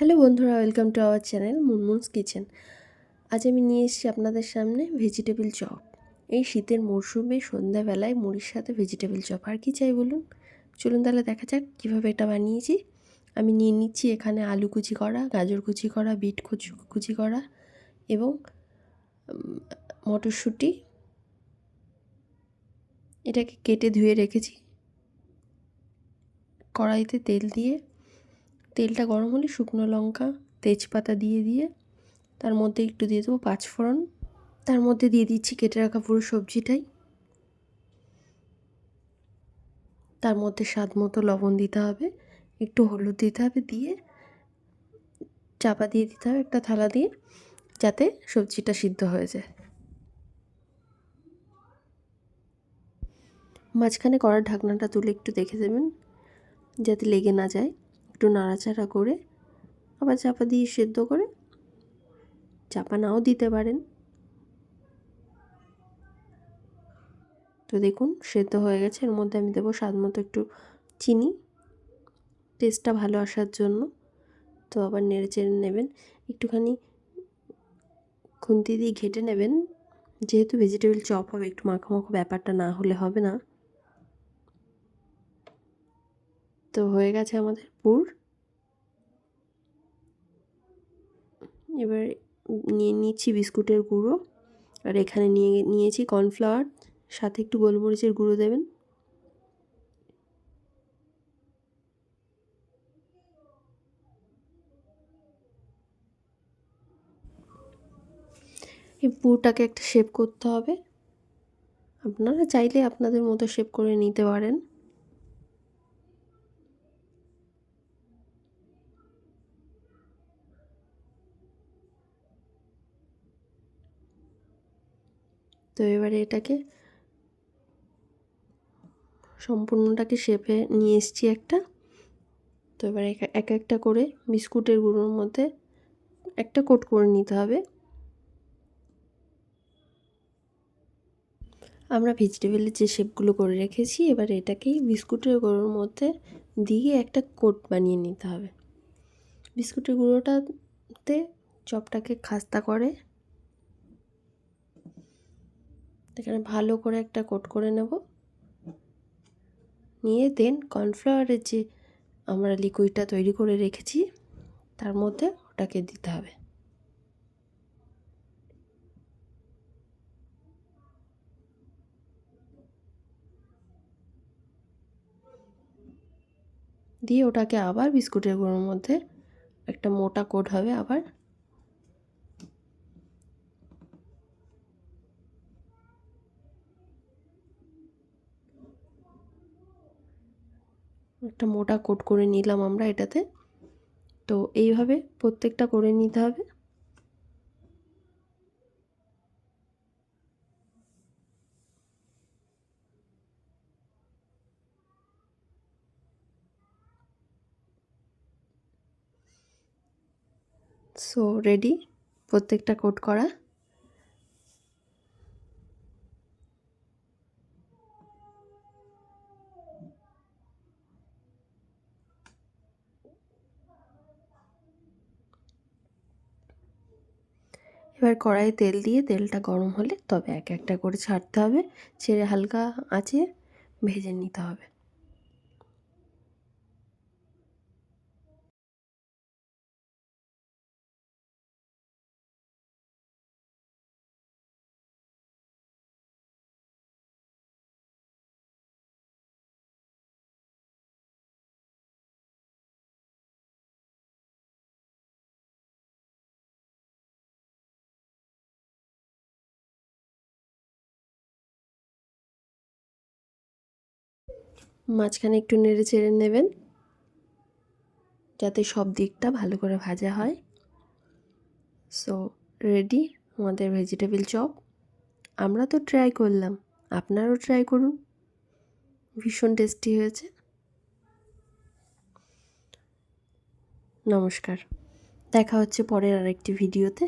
Hello বন্ধুরা, welcome to our channel Munmun's kitchen. আজ আমি নিয়ে এসেছি আপনাদের সামনে ভেজিটেবিল চপ। এই শীতের মরশুমে সন্ধ্যাবেলায় মুড়ির সাথে ভেজিটেবিল চপ। আর কি চাই বলুন? চলুন তাহলে দেখা যাক কীভাবে এটা বানিয়েছি। আমি নিয়ে নিচ্ছি এখানে আলু কুচি করা, গাজর কুচি করা, বিট কুচি কুচি করা এবং মটরশুঁটি। এটাকে কেটে ধুয়ে রেখেছি। কড়াইতে তেল দিয়ে তেলটা গরম হলে শুকনো লঙ্কা, তেজপাতা দিয়ে দিয়ে, তার মধ্যে একটু দিয়ে দেবো পাঁচফোড়ন। তার মধ্যে দিয়ে দিচ্ছি কেটে রাখা পুরো সবজিটাই। তার মধ্যে স্বাদ মতো লবণ দিতে হবে, একটু হলুদ দিতে হবে দিয়ে, চাপা দিয়ে দিতে হবে একটা থালা দিয়ে, যাতে সবজিটা সিদ্ধ হয়ে যায়। মাঝখানে করার ঢাকনাটা তুলে একটু দেখে দেবেন, যাতে লেগে না যায়। নাড়াচাড়া করে আবার চাপা দিয়ে সেদ্ধ করে চাপা নাও দিতে পারেন। তো দেখুন, সেদ্ধ হয়ে গেছে। এর মধ্যে আমি দেবো স্বাদ মতো একটু চিনি। টেস্টটা ভালো আসার জন্য। তো আবার নেড়ে চেড়ে নেবেন। একটুখানি খুন্তি দিয়ে ঘেটে নেবেন। যেহেতু ভেজিটেবিল চপ হবে, একটু মাখো মাখো ব্যাপারটা না হলে হবে না। তো হয়ে গেছে আমাদের পুর। এবার নিয়ে নিচ্ছি বিস্কুটের গুঁড়ো। আর এখানে নিয়ে নিয়েছি কর্নফ্লাওয়ার, সাথে একটু গোলমরিচের গুঁড়ো দেবেন। এই পুরটাকে একটা শেপ করতে হবে। আপনারা চাইলে আপনাদের মতো শেপ করে নিতে পারেন। তো এবারে এটাকে সম্পূর্ণটাকে শেপে নিয়ে এসছি একটা। তো এবারে এক একটা করে বিস্কুটের গুঁড়োর মধ্যে একটা কোট করে নিতে হবে। আমরা ভেজিটেবলের যে শেপগুলো করে রেখেছি, এবার এটাকেই বিস্কুটের গুঁড়োর মধ্যে দিয়ে একটা কোট বানিয়ে নিতে হবে। বিস্কুটের গুঁড়োটাতে চপটাকে খাস্তা করে এখানে ভালো করে একটা কোট করে নেব। নিয়ে দেন কর্নফ্লাওয়ারের যে আমরা লিকুইডটা তৈরি করে রেখেছি, তার মধ্যে ওটাকে দিতে হবে। দিয়ে ওটাকে আবার বিস্কুটের গুঁড়োর মধ্যে একটা মোটা কোট হবে আবার একটা মোটা কোট করে নিলাম আমরা এটাতে। তো এইভাবে প্রত্যেকটা করে নিতে হবে। সো রেডি প্রত্যেকটা কোট করা। এবার কড়াইয়ে তেল দিয়ে তেলটা গরম হলে তবে এক একটা করে ছাড়তে হবে। ছেড়ে হালকা আঁচে ভেজে নিতে হবে। মাঝখানে একটু নেড়ে চেড়ে নেবেন, যাতে সব দিকটা ভালো করে ভাজা হয়। সো রেডি আমাদের ভেজিটেবিল চপ আমরা তো ট্রাই করলাম। আপনারাও ট্রাই করুন। ভীষণ টেস্টি হয়েছে। নমস্কার। দেখা হচ্ছে পরের আরেকটি ভিডিওতে